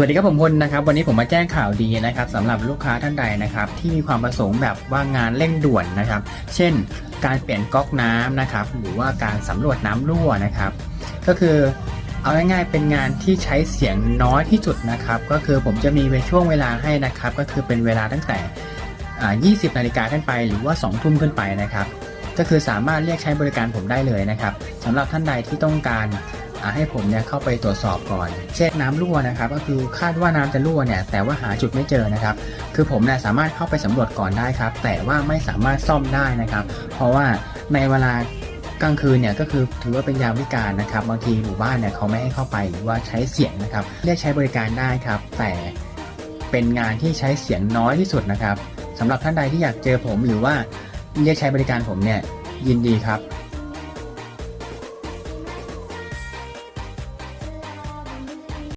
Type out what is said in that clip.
สวัสดีครับผมพลนะครับ วันนี้ผมมาแจ้งข่าวดีนะครับสำหรับลูกค้าท่านใดนะครับ ที่มีความประสงค์แบบว่างานเร่งด่วนนะครับ เช่น การเปลี่ยนก๊อกน้ำนะครับ หรือว่าการสำรวจน้ำรั่วนะครับ ก็คือเอาง่ายๆเป็นงานที่ใช้เสียงน้อยที่สุดนะครับ ก็คือผมจะมีช่วงเวลาให้นะครับ ก็คือเป็นเวลาตั้งแต่ 20 นาฬิกาขึ้นไป หรือว่า 2 ทุ่มขึ้นไปนะครับ ก็คือสามารถเรียกใช้บริการผมได้เลยนะครับสำหรับท่านใดที่ต้องการ ให้ผมเนี่ยเข้าไปตรวจสอบก่อน เช่นน้ำรั่วนะครับก็คือคาดว่าน้ำจะรั่วเนี่ยแต่ว่าหาจุดไม่เจอนะครับ คือผมเนี่ยสามารถเข้าไปสำรวจก่อนได้ครับ แต่ว่าไม่สามารถซ่อมได้นะครับ เพราะว่าในเวลากลางคืนเนี่ยก็คือถือว่าเป็นยามวิการนะครับบางทีหมู่บ้านเนี่ยเขาไม่ให้เข้าไปหรือว่าใช้เสียงนะครับเรียกใช้บริการได้ครับ แต่เป็นงานที่ใช้เสียงน้อยที่สุดนะครับสำหรับท่านใดที่อยากเจอผมหรือว่าเรียกใช้บริการผมเนี่ยยินดีครับ